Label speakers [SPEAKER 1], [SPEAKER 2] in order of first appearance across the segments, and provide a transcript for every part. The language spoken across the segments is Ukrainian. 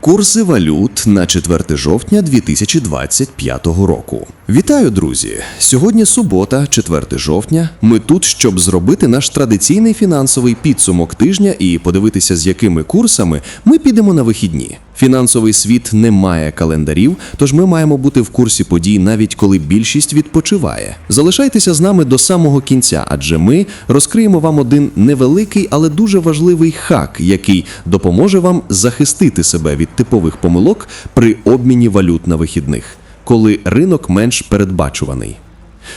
[SPEAKER 1] Курси валют на 4 жовтня 2025 року. Вітаю, друзі! Сьогодні субота, 4 жовтня. Ми тут, щоб зробити наш традиційний фінансовий підсумок тижня і подивитися, з якими курсами ми підемо на вихідні. Фінансовий світ не має календарів, тож ми маємо бути в курсі подій навіть коли більшість відпочиває. Залишайтеся з нами до самого кінця, адже ми розкриємо вам один невеликий, але дуже важливий хак, який допоможе вам захистити себе від типових помилок при обміні валют на вихідних, коли ринок менш передбачуваний.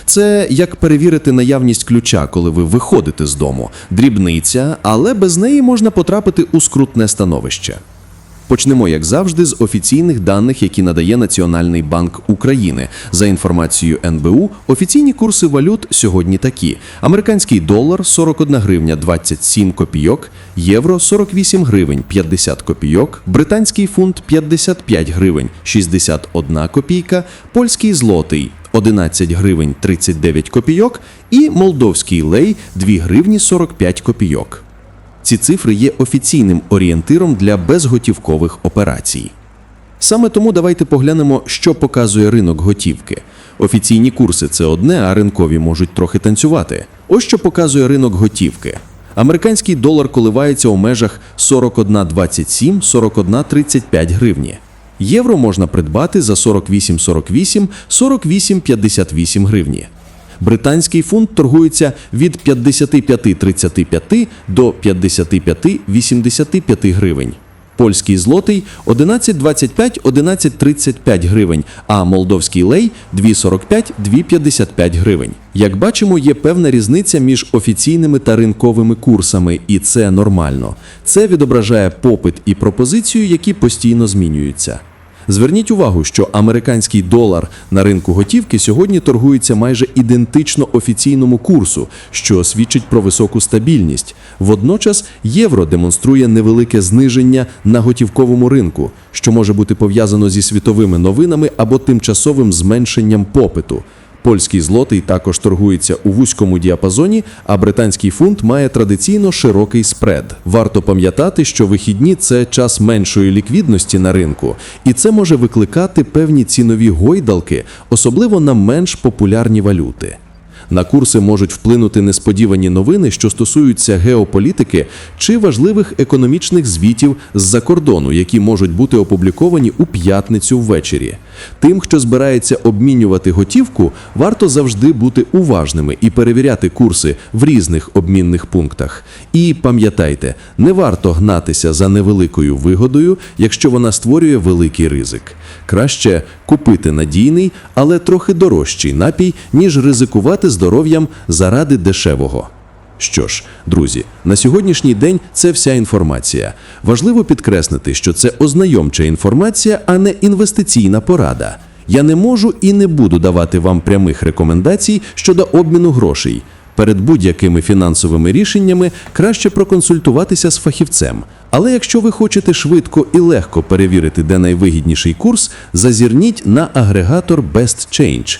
[SPEAKER 1] Це як перевірити наявність ключа, коли ви виходите з дому. Дрібниця, але без неї можна потрапити у скрутне становище. Почнемо, як завжди, з офіційних даних, які надає Національний банк України. За інформацією НБУ, офіційні курси валют сьогодні такі: американський долар 41 гривня 27 копійок, євро 48 гривень 50 копійок, британський фунт 55 гривень 61 копійка, польський злотий 11 гривень 39 копійок і молдовський лей 2 гривні 45 копійок. Ці цифри є офіційним орієнтиром для безготівкових операцій. Саме тому давайте поглянемо, що показує ринок готівки. Офіційні курси це одне, а ринкові можуть трохи танцювати. Ось що показує ринок готівки. Американський долар коливається у межах 41,27-41,35 гривні. Євро можна придбати за 48,48, 48,58 гривні. Британський фунт торгується від 55,35 до 55,85 гривень. Польський злотий 11,25-11,35 гривень, а молдовський лей 2,45-2,55 гривень. Як бачимо, є певна різниця між офіційними та ринковими курсами, і це нормально. Це відображає попит і пропозицію, які постійно змінюються. Зверніть увагу, що американський долар на ринку готівки сьогодні торгується майже ідентично офіційному курсу, що свідчить про високу стабільність. Водночас євро демонструє невелике зниження на готівковому ринку, що може бути пов'язано зі світовими новинами або тимчасовим зменшенням попиту. Польський злотий також торгується у вузькому діапазоні, а британський фунт має традиційно широкий спред. Варто пам'ятати, що вихідні це час меншої ліквідності на ринку, і це може викликати певні цінові гойдалки, особливо на менш популярні валюти. На курси можуть вплинути несподівані новини, що стосуються геополітики чи важливих економічних звітів з-за кордону, які можуть бути опубліковані у п'ятницю ввечері. Тим, хто збирається обмінювати готівку, варто завжди бути уважними і перевіряти курси в різних обмінних пунктах. І пам'ятайте, не варто гнатися за невеликою вигодою, якщо вона створює великий ризик. Краще купити надійний, але трохи дорожчий напій, ніж ризикувати здоров'ям заради дешевого. Що ж, друзі, на сьогоднішній день це вся інформація. Важливо підкреслити, що це ознайомча інформація, а не інвестиційна порада. Я не можу і не буду давати вам прямих рекомендацій щодо обміну грошей. Перед будь-якими фінансовими рішеннями краще проконсультуватися з фахівцем. Але якщо ви хочете швидко і легко перевірити, де найвигідніший курс, зазірніть на агрегатор Best Change.